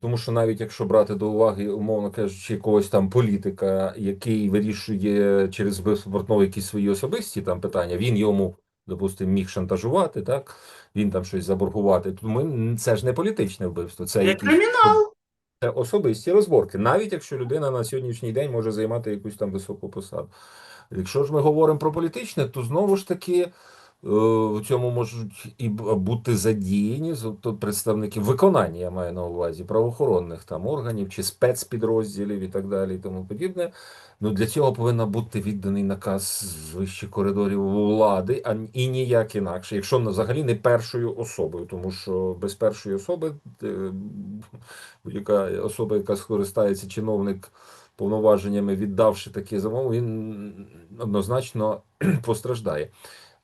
Тому що навіть якщо брати до уваги, умовно кажучи, якогось там політика, який вирішує через вбивство якісь свої особисті там питання, він йому, допустимо, міг шантажувати, так він там щось заборгувати. То ми це ж не політичне вбивство, це якісь кримінал. це особисті розборки, навіть якщо людина на сьогоднішній день може займати якусь там високу посаду. Якщо ж ми говоримо про політичне, то знову ж таки в цьому можуть і бути задіяні з- то представники виконання, я маю на увазі, правоохоронних там органів чи спецпідрозділів і так далі, і тому подібне. Ну для цього повинен бути відданий наказ з вищих коридорів влади, а і ніяк інакше, якщо взагалі не першою особою, тому що без першої особи е, будь-яка особа, яка скористається чиновник повноваженнями, віддавши такі замови, він однозначно постраждає.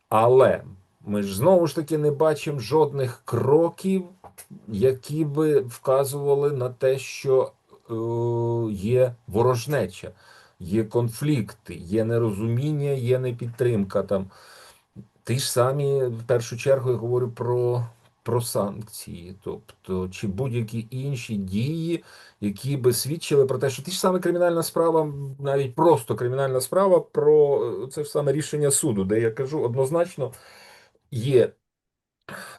Але ми ж знову ж таки не бачимо жодних кроків, які би вказували на те, що е, є ворожнеча, є конфлікти, є нерозуміння, є непідтримка там. Ті ж самі, в першу чергу, я говорю про, про санкції, тобто, чи будь-які інші дії, які би свідчили про те, що ті ж саме кримінальна справа, навіть просто кримінальна справа про е, це ж саме рішення суду, де я кажу однозначно є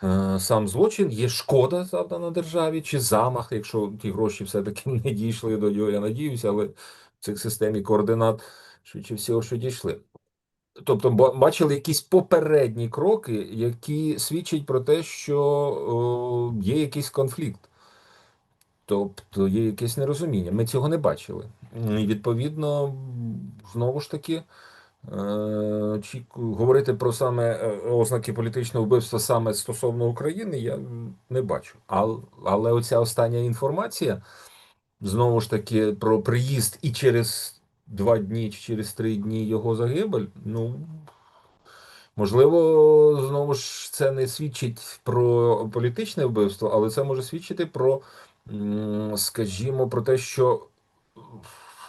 е, сам злочин, є шкода завдана державі, чи замах, якщо ті гроші все-таки не дійшли до нього, я надіюся, але в цих системі координат швидше всього, що дійшли. Тобто, бачили якісь попередні кроки, які свідчать про те, що о, є якийсь конфлікт. Тобто є якесь нерозуміння. Ми цього не бачили. І відповідно, знову ж таки, е, очіку- говорити про саме е, ознаки політичного вбивства саме стосовно України, я не бачу. Але, але оця остання інформація, знову ж таки, про приїзд і через два дні, чи через три дні його загибель, ну. Можливо, знову ж це не свідчить про політичне вбивство, але це може свідчити про, скажімо, про те, що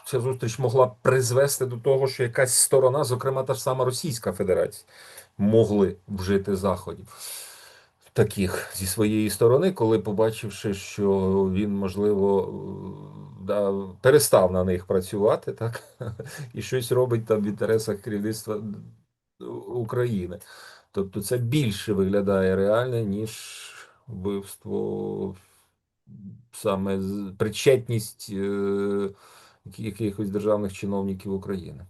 ця зустріч могла призвести до того, що якась сторона, зокрема та ж сама Російська Федерація, могли вжити заходів таких зі своєї сторони, коли побачивши, що він, можливо, да, перестав на них працювати, так, і щось робить там в інтересах керівництва України. Тобто це більше виглядає реально, ніж вбивство, саме причетність е, якихось державних чиновників України.